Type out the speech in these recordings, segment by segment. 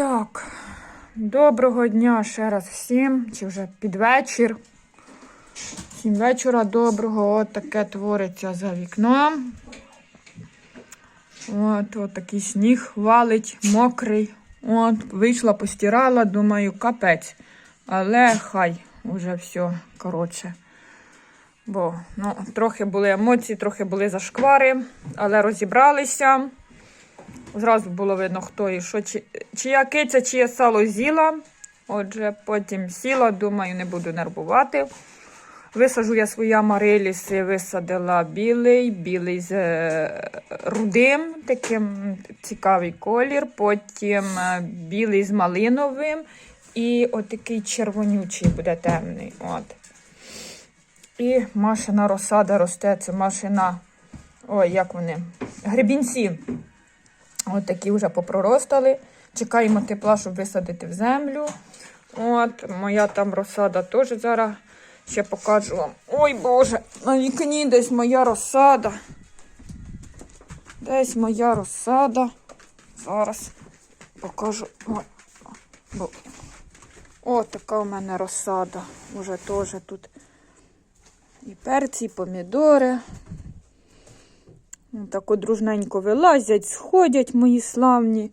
Так, доброго дня ще раз всім, чи вже під вечір. Всім вечора доброго. От таке твориться за вікном. От, от такий сніг валить, мокрий. От, вийшла, постирала, думаю, капець. Але хай уже все, коротше. Бо ну, трохи були емоції, трохи були зашквари, але розібралися. Зразу було видно, хто і що, чи, чия киця, чиє сало з'їла. Отже, потім сіла, думаю, не буду нервувати. Висажу я свої амариліси, висадила білий, білий з е, рудим, таким цікавий колір, потім е, білий з малиновим і отакий червонючий буде темний. От. І машина розсада росте, це машина, ой, як вони, гребінці. От такі вже попроростали. Чекаємо тепла, щоб висадити в землю. От, моя там розсада теж зараз ще покажу вам. Ой Боже, на вікні десь моя розсада. Десь моя розсада. Зараз покажу. О, така у мене розсада. Уже теж тут і перці, і помідори. Ну, Так от дружненько вилазять, сходять мої славні.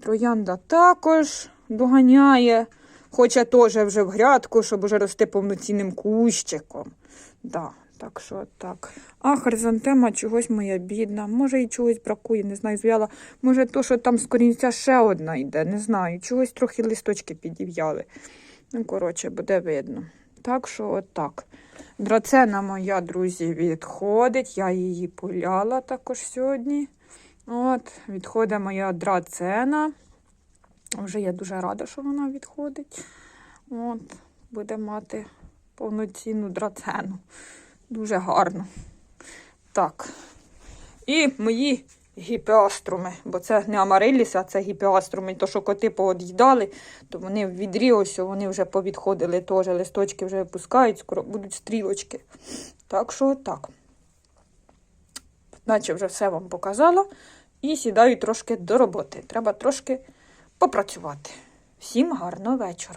Троянда також доганяє. Хоча теж вже в грядку, щоб вже рости повноцінним кущиком. Да, так що так. А хризантема чогось моя бідна. Може і чогось бракує, не знаю, зв'яла. Може, то, що там з корінця ще одна йде, не знаю. Чогось трохи листочки підів'яли. Ну, коротше, буде видно. Так що отак. Драцена моя, друзі, відходить. Я її поляла також сьогодні. От, Відходить моя драцена. Вже я дуже рада, що вона відходить. От, Буде мати повноцінну драцену. Дуже гарно. Так. І мої гіпеаструми, бо це не амариліс, а це гіпеаструми. То, що коти поод'їдали, то вони в відрі ось вони вже повідходили теж. Листочки вже випускають, скоро будуть стрілочки. Так що так. Наче вже все вам показала. І сідаю трошки до роботи. Треба трошки попрацювати. Всім гарного вечора.